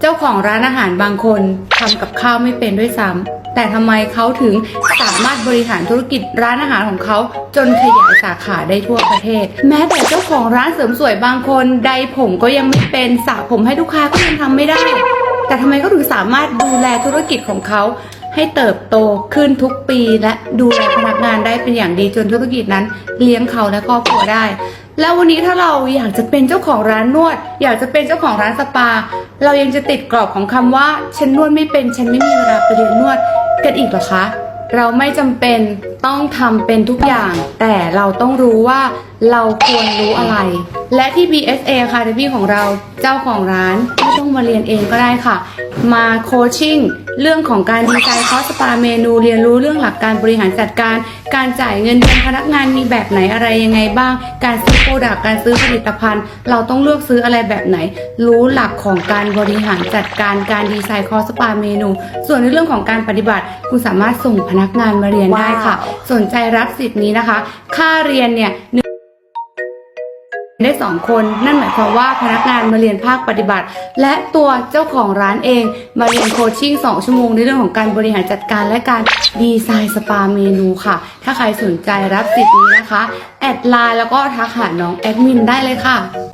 เจ้าของร้านอาหารบางคนทำกับข้าวไม่เป็นด้วยซ้ำแต่ทำไมเขาถึงสามารถบริหารธุรกิจร้านอาหารของเขาจนขยายสาขาได้ทั่วประเทศ แม้แต่เจ้าของร้านเสริมสวยบางคนใดผมก็ยังไม่เป็นสระผมให้ลูกค้าก็ยังทำไม่ได้ แต่ทำไมเขาถึงสามารถดูแลธุรกิจของเขา ให้เติบโตขึ้นทุกปีและดูแลพนักงานได้เป็นอย่างดีจนธุรกิจนั้น เลี้ยงเขาและครอบครัวได้ แล้ววันนี้ถ้าเราอยากจะเป็นเจ้าของร้านนวด อยากจะเป็นเจ้าของร้านสปา เรายังจะติดกรอบของคำว่าฉันนวดไม่เป็นฉันไม่มีเวลาไปเรียนนวดกันอีกหรอคะ เราไม่จำเป็นต้องทำเป็นทุกอย่าง แต่เราต้องรู้ว่าเราควรรู้อะไร และที่ BSA Academy ของเราเจ้าของร้านไม่ต้องมาเรียนเองก็ได้ค่ะ มาโคชชิ่งเรื่องของการดีไซน์คอสสปาเมนู เรียนรู้เรื่องหลักการบริหารจัดการ การจ่ายเงินเดือนพนักงานมีแบบไหนอะไรยังไงบ้าง การซื้อโปรดักต์การซื้อผลิตภัณฑ์ เราต้องเลือกซื้ออะไรแบบไหน รู้หลักของการบริหารจัดการการดีไซน์คอร์สสปาเมนู ส่วนในเรื่องของการปฏิบัติคุณสามารถส่งพนักงานมาเรียนได้ค่ะว้าวสนใจรับสิทธิ์นี้นะคะ ค่าเรียนเนี่ยหนึ่ง ได้สองคน นั่นหมายความว่าพนักงานมาเรียนภาคปฏิบัติ และตัวเจ้าของร้านเองมาเรียนโคชชิ่ง 2 ชั่วโมงในเรื่องของการบริหารจัดการและการดีไซน์สปาเมนูค่ะ ถ้าใครสนใจรับสิทธิ์นี้นะคะ แอดไลน์แล้วก็ทักหาน้องแอดมินได้เลยค่ะ